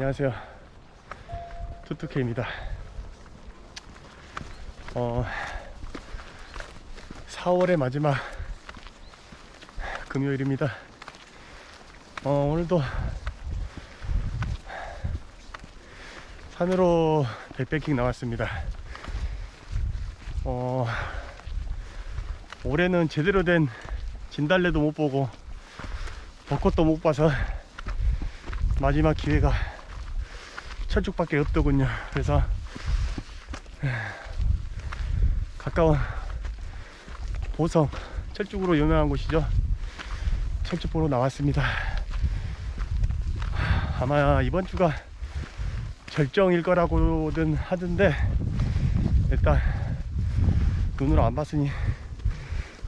안녕하세요. 투투케입니다. 어, 4월의 마지막 금요일입니다. 어, 오늘도 산으로 백패킹 나왔습니다. 어, 올해는 제대로 된 진달래도 못 보고 벚꽃도 못 봐서 마지막 기회가 철쭉밖에 없더군요. 그래서 가까운 보성 철쭉으로 유명한 곳이죠. 철쭉 보러 나왔습니다. 아마 이번 주가 절정일 거라고는 하던데 일단 눈으로 안 봤으니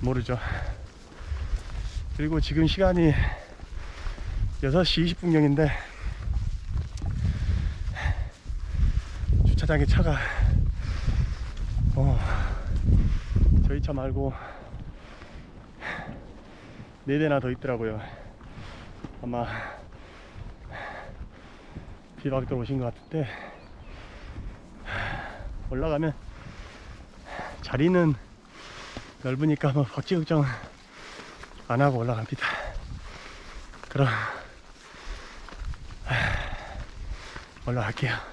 모르죠. 그리고 지금 시간이 6시 20분경인데 주차장에 차가 어, 저희 차 말고 네 대나 더 있더라고요. 아마 비박들 오신 것 같은데 올라가면 자리는 넓으니까 뭐 박쥐 걱정 안 하고 올라갑니다. 그럼 올라갈게요.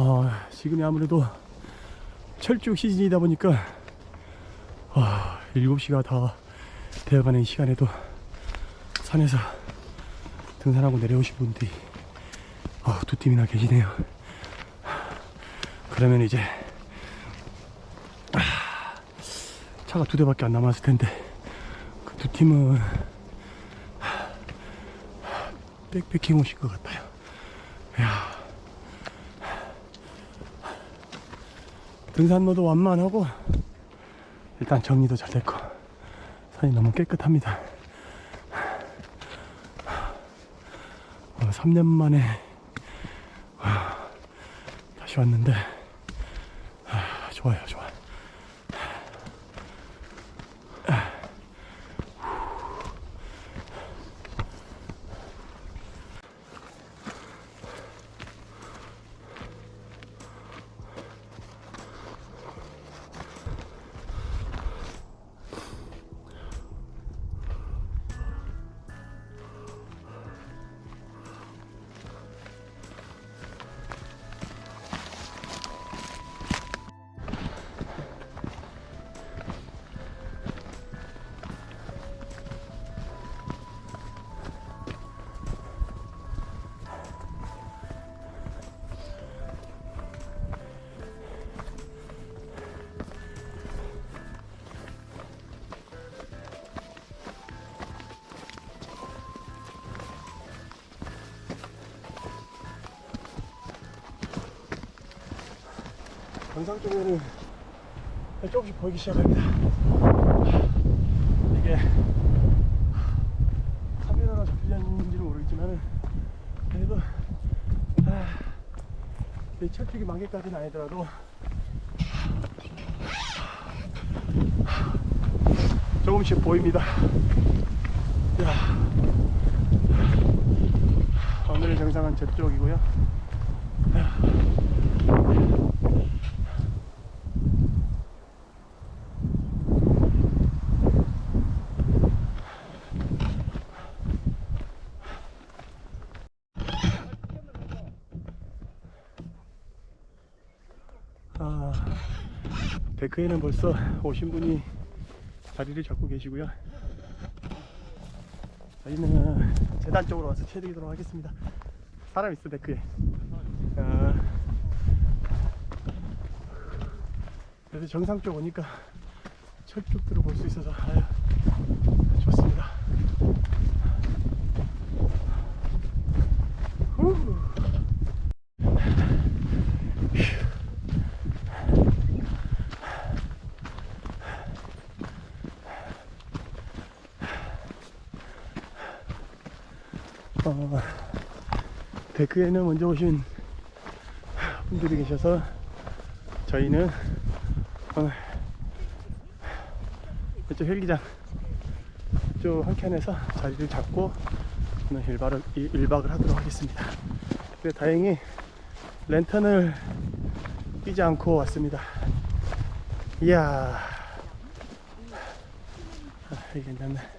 아, 지금이 아무래도 철쭉 시즌이다 보니까 아, 7시가 다 되어가는 이 시간에도 산에서 등산하고 내려오신 분들이 아, 두 팀이나 계시네요. 그러면 이제 아, 차가 두 대밖에 안 남았을 텐데 그 두 팀은 백패킹 오신 것 같아요. 이야. 등산로도 완만하고 일단 정리도 잘 됐고 산이 너무 깨끗합니다. 어, 3년 만에 어, 다시 왔는데 아, 좋아요, 좋아. 정상 쪽에는 조금씩 보이기 시작합니다. 이게 카메라가 잡히는지는 모르겠지만은 그래도 아, 이 철쭉이 만개까지는 아니더라도 조금씩 보입니다. 야. 오늘 정상은 저쪽이고요. 아, 데크에는 벌써 오신 분이 자리를 잡고 계시고요. 저희는 재단 쪽으로 와서 채드리도록 하겠습니다. 사람 있어 데크에. 아, 그래서 정상 쪽 오니까 철쭉들을 볼 수 있어서 아유, 좋습니다. 후. 어, 데크에는 먼저 오신 분들이 계셔서 저희는 오늘 이쪽 헬기장 쪽 한켠에서 자리를 잡고 오늘 1박을, 1박을 하도록 하겠습니다. 그래 다행히 랜턴을 끼지 않고 왔습니다. 이야, 아, 괜찮네.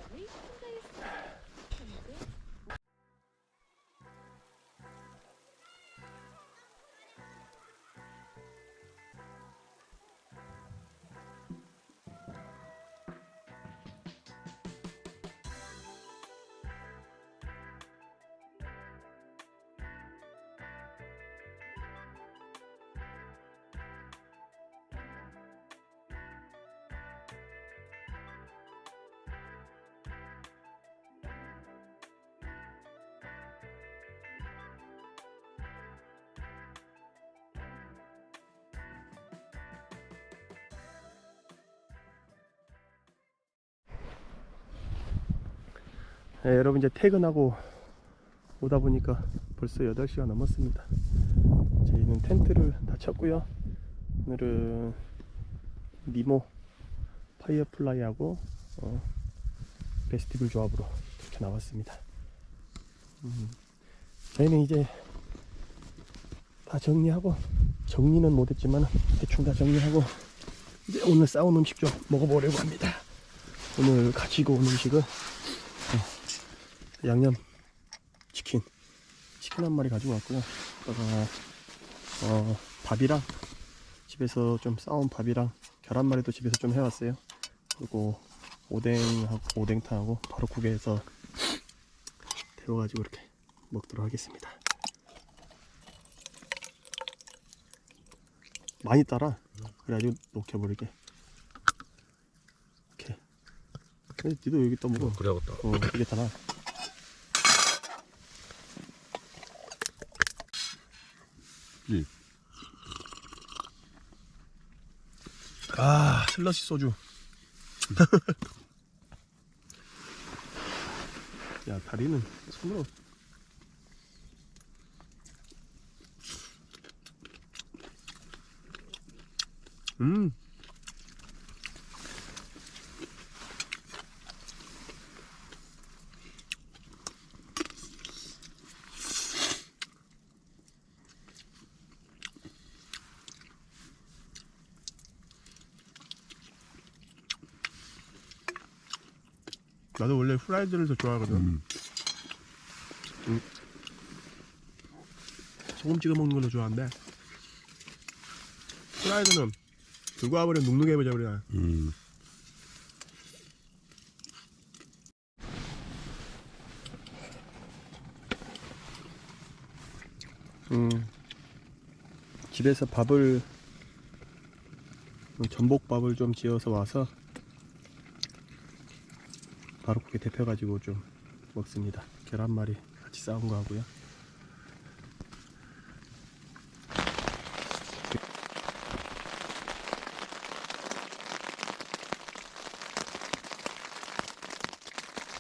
네, 여러분 이제 퇴근하고 오다 보니까 벌써 8시가 넘었습니다. 저희는 텐트를 다 쳤고요. 오늘은 니모 파이어플라이하고 어, 베스티블 조합으로 이렇게 나왔습니다. 음, 저희는 이제 다 정리하고 정리는 못했지만 대충 다 정리하고 이제 오늘 싸운 음식 좀 먹어보려고 합니다. 오늘 가지고 온 음식은 양념 치킨. 치킨 한 마리 가지고 왔고요. 그다가 어, 밥이랑 집에서 좀 싸온 밥이랑 계란말이도 집에서 좀 해왔어요. 그리고 오뎅하고 오뎅탕하고 바로 국에서 데워가지고 이렇게 먹도록 하겠습니다. 많이 따라 그래가지고 녹여버리게. 이렇게. 근데 니도 여기 떠먹어. 그래야겠다. 어, 이게 다나. 응. 아, 슬러시 소주. 야, 다리는 손으로. 음. 나도 원래 후라이드를 더 좋아하거든. 음. 음. 소금 찍어 먹는 걸로 좋아하는데 후라이드는 들고 와버리면 눅눅해 버려 버려. 음. 음. 집에서 밥을 음, 전복밥을 좀 지어서 와서 바로 그게 데펴가지고 좀 먹습니다. 계란말이 같이 싸운 거 하고요.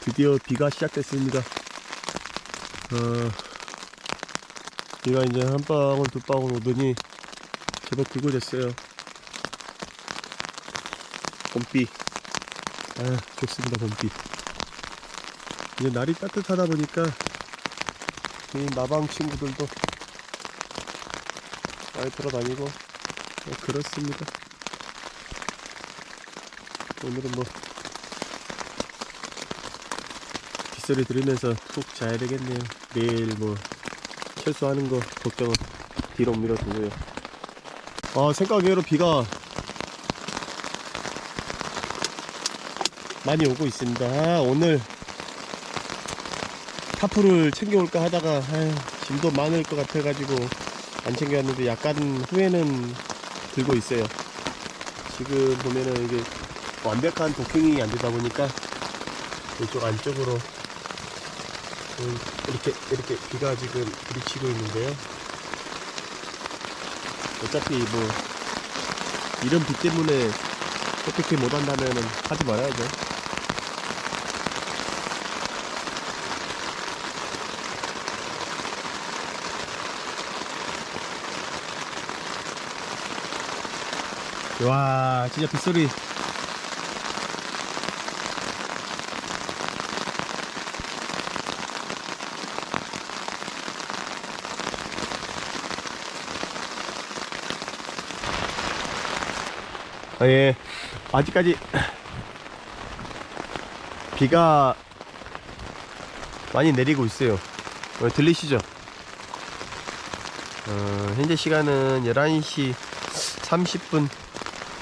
드디어 비가 시작됐습니다. 어, 비가 이제 한 방울 두 방울 오더니 제법 굵어졌어요. 봄비. 아, 좋습니다, 봄비. 이제 날이 따뜻하다 보니까 이 나방 친구들도 많이 돌아다니고 어, 그렇습니다. 오늘은 뭐 빗소리 들으면서 푹 자야 되겠네요. 내일 뭐 철수하는 거 걱정은 뒤로 밀어두고요. 아 생각외로 비가 많이 오고 있습니다. 아, 오늘 타프를 챙겨올까 하다가 아휴, 짐도 많을 것 같아가지고 안 챙겨왔는데 약간 후회는 들고 있어요. 지금 보면은 이게 완벽한 도킹이 안 되다 보니까 이쪽 안쪽으로 음, 이렇게 이렇게 비가 지금 부딪히고 있는데요. 어차피 뭐 이런 비 때문에 어떻게 못 한다면은 하지 말아야죠. 와 진짜 빗소리. 아, 예. 아직까지 비가 많이 내리고 있어요. 어, 들리시죠? 어, 현재 시간은 11시 30분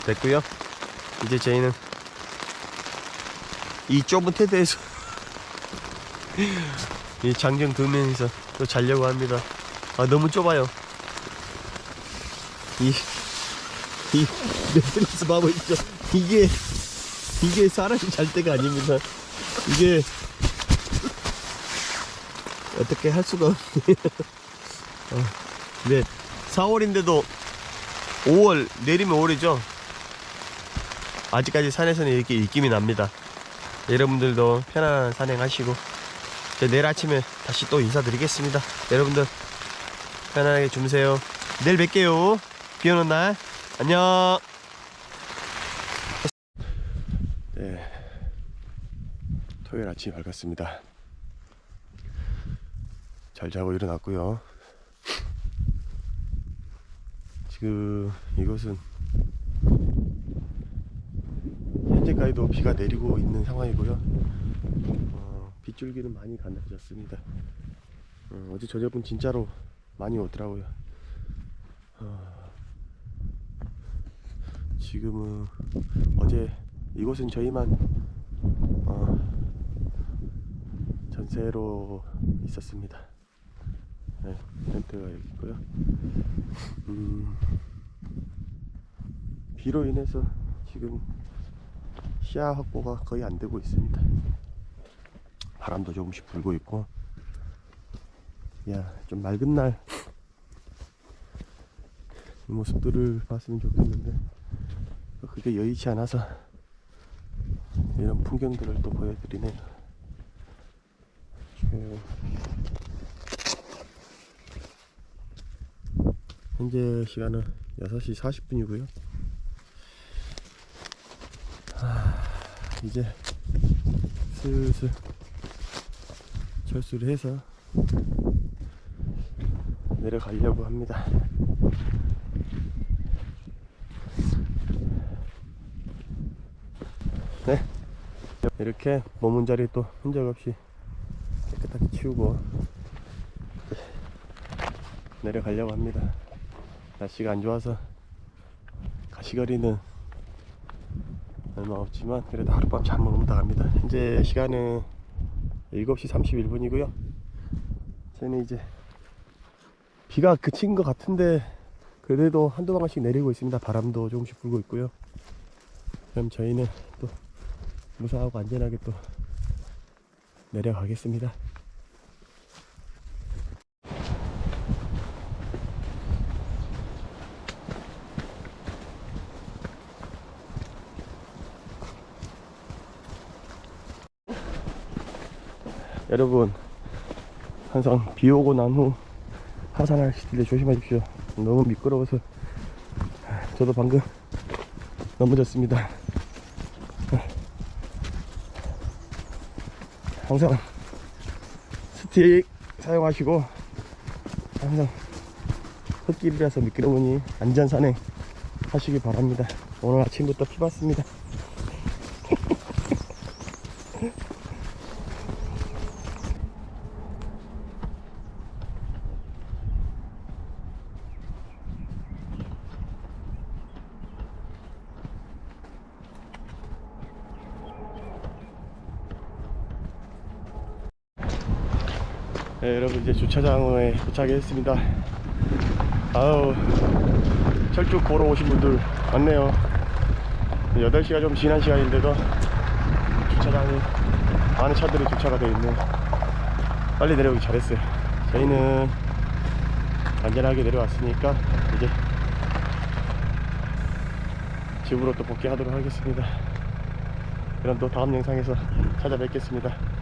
됐고요. 이제 저희는 이 좁은 테드에서 이 장정 두면에서 또 자려고 합니다. 아 너무 좁아요. 이이 넷플릭스 봐보 있죠. 이게 이게 사람이 잘 때가 아닙니다. 이게 어떻게 할 수가 없네요. 어, 네, 4월인데도 5월 내리면 5월이죠. 아직까지 산에서는 이렇게 입김이 납니다. 여러분들도 편안한 산행하시고 저 내일 아침에 다시 또 인사드리겠습니다. 여러분들 편안하게 주무세요. 내일 뵐게요. 비 오는 날 안녕. 네, 토요일 아침 밝았습니다. 잘 자고 일어났고요. 지금 이곳은 현재까지도 비가 내리고 있는 상황이고요. 어, 빗줄기는 많이 가늘어졌습니다. 어, 어제 저녁은 진짜로 많이 오더라고요. 어, 지금은 어제 이곳은 저희만 어, 전세로 있었습니다. 네, 텐트가 여기 있고요. 음, 비로 인해서 지금 시야 확보가 거의 안 되고 있습니다. 바람도 조금씩 불고 있고, 야, 좀 맑은 날 이 모습들을 봤으면 좋겠는데, 그게 여의치 않아서 이런 풍경들을 또 보여드리네요. 지금 현재 시간은 6시 40분이고요. 이제 슬슬 철수를 해서 내려가려고 합니다. 네. 이렇게 머문 자리 또 흔적 없이 깨끗하게 치우고 내려가려고 합니다. 날씨가 안 좋아서 가시거리는 얼마 없지만 그래도 하룻밤 잠은 온다 갑니다. 현재 시간은 7시 31분이고요. 저는 이제 비가 그친 것 같은데 그래도 한두 방울씩 내리고 있습니다. 바람도 조금씩 불고 있고요. 그럼 저희는 또 무사하고 안전하게 또 내려가겠습니다. 여러분 항상 비 오고 난 후 하산하실 때 조심하십시오. 너무 미끄러워서. 저도 방금 넘어졌습니다. 항상 스틱 사용하시고 항상 흙길이라서 미끄러우니 안전 산행 하시기 바랍니다. 오늘 아침부터 피 봤습니다 이제 주차장에 도착했습니다. 아우 철쭉 걸어 오신 분들 많네요. 8시가 좀 지난 시간인데도 주차장에 많은 차들이 주차가 되어 있네. 빨리 내려오기 잘했어요. 저희는 안전하게 내려왔으니까 이제 집으로 또 복귀하도록 하겠습니다. 그럼 또 다음 영상에서 찾아뵙겠습니다.